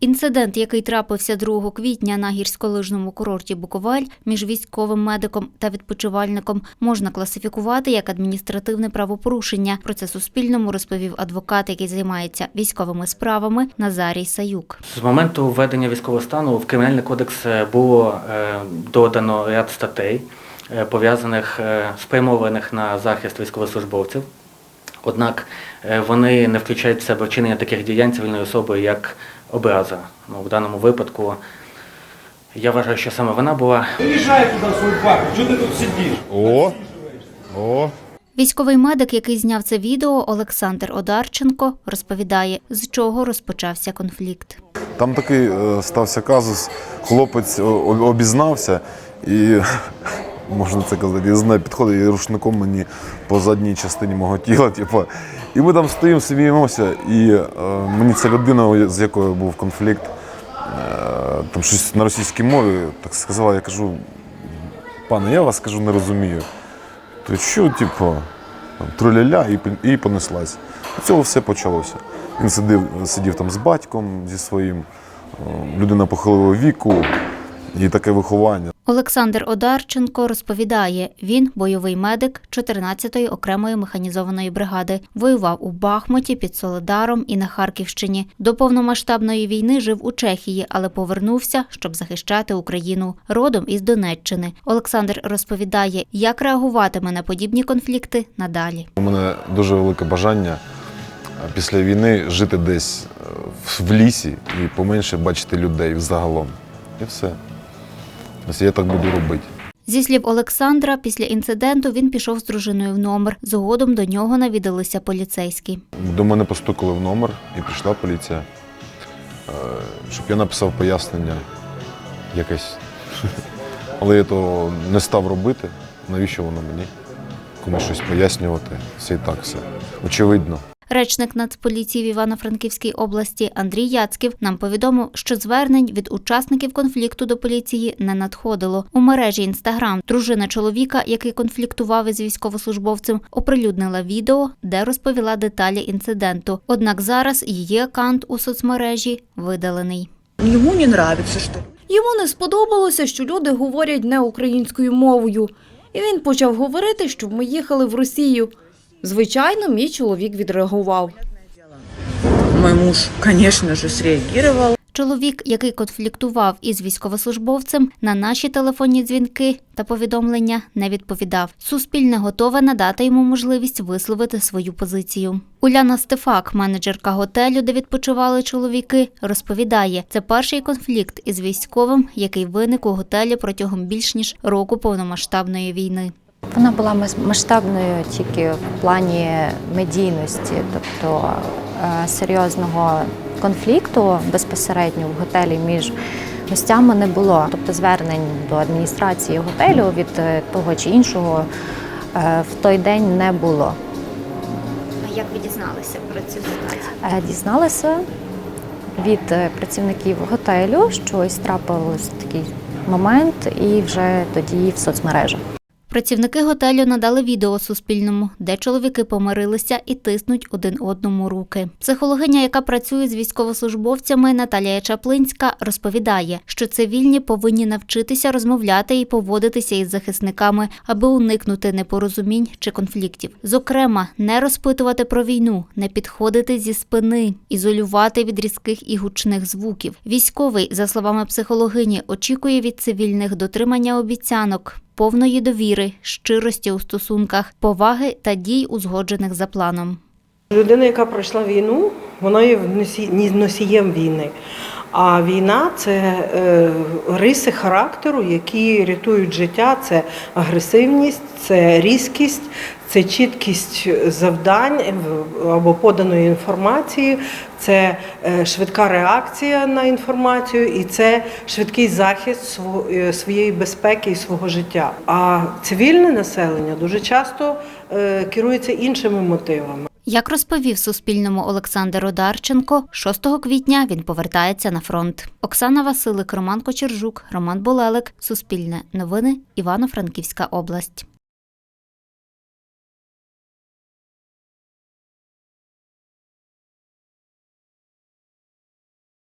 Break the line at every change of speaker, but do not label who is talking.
Інцидент, який трапився 2 квітня на гірськолижному курорті Буковель між військовим медиком та відпочивальником, можна класифікувати як адміністративне правопорушення. Про це Суспільному розповів адвокат, який займається військовими справами Назарій Саюк.
З моменту введення військового стану в Кримінальний кодекс е, було е, додано ряд статей, е, пов'язаних спрямованих на захист військовослужбовців. Однак вони не включають в себе вчинення таких діянь цивільної особи, як образа. Ну, в даному випадку я вважаю, що саме вона була
Приезжай туда в свой парк, что ты тут сидишь?
О, о,
Військовий медик, який зняв це відео, Олександр Одарченко, розповідає, з чого розпочався конфлікт.
там такий е, стався казус. Хлопець обізнався і, можна це казати, я знаю, підходить і рушником мені по задній частині мого тіла. Типу. І ми там стоїмо, сміємося, і е, мені ця людина, з якою був конфлікт, е, там щось на російській мові так сказала, я кажу, пане, я вас кажу, не розумію. То що, типу, труляля і, і понеслась. Цього все почалося. Він сидів, сидів там з батьком зі своїм, о, людина похилого віку і таке виховання.
Олександр Одарченко розповідає, він бойовий медик 14-ї окремої механізованої бригади. Воював у Бахмуті під Соледаром і на Харківщині. До повномасштабної війни жив у Чехії, але повернувся, щоб захищати Україну. Родом із Донеччини. Олександр розповідає, як реагуватиме на подібні конфлікти надалі.
У мене дуже велике бажання після війни жити десь е, в- лісі і поменше бачити людей загалом. І все. Ось я так буду робити.
Зі слів Олександра, після інциденту він пішов з дружиною в номер. Згодом до нього навідалися поліцейські.
До мене постукали в номер і прийшла поліція, е, щоб я написав пояснення якесь. Але я то не став робити. Навіщо воно мені? Комусь щось пояснювати. Все і так все. Очевидно.
Речник Нацполіції в Івано-Франківській області Андрій Яцьків нам повідомив, що звернень від учасників конфлікту до поліції не надходило. У мережі Інстаграм дружина чоловіка, який конфліктував із військовослужбовцем, оприлюднила відео, де розповіла деталі інциденту. Однак зараз її аккаунт у соцмережі видалений.
Ему не нравится, что
Йому не сподобалося, що люди говорять не українською мовою, і він почав говорити, щоб ми їхали в Росію. Звичайно, мій чоловік відреагував.
мой муж, конечно же, среагировал.
Чоловік, який конфліктував із військовослужбовцем, на наші телефонні дзвінки та повідомлення не відповідав. Суспільне готове надати йому можливість висловити свою позицію. Уляна Стефак, менеджерка готелю, де відпочивали чоловіки, розповідає, це перший конфлікт із військовим, який виник у готелі протягом більш ніж року повномасштабної війни.
Вона була масштабною тільки в плані медійності, тобто е, серйозного конфлікту безпосередньо в готелі між гостями не було. Тобто звернень до адміністрації готелю від е, того чи іншого е, в той день не було.
А як ви дізналися про цю ситуацію?
Дізналася від працівників готелю, що ось трапився такий момент, і вже тоді в соцмережах.
Працівники готелю надали відео Суспільному, де чоловіки помирилися і тиснуть один одному руки. Психологиня, яка працює з військовослужбовцями, Наталія Чаплинська, розповідає, що цивільні повинні навчитися розмовляти і поводитися із захисниками, аби уникнути непорозумінь чи конфліктів. Зокрема, не розпитувати про війну, не підходити зі спини, ізолювати від різких і гучних звуків. Військовий, за словами психологині, очікує від цивільних дотримання обіцянок повної довіри, щирості у стосунках, поваги та дій, узгоджених за планом.
Людина, яка пройшла війну, вона є носі- носієм війни. А війна це е, риси характеру, які рятують життя. Це агресивність, це різкість, це чіткість завдань або поданої інформації, це е, швидка реакція на інформацію і це швидкий захист е, своєї безпеки і свого життя. А цивільне населення дуже часто керується іншими мотивами.
Як розповів Суспільному Олександр Одарченко, 6 квітня він повертається на фронт. Оксана Василик, Роман Кочержук, Роман Болелик, Суспільне новини, Івано-Франківська область.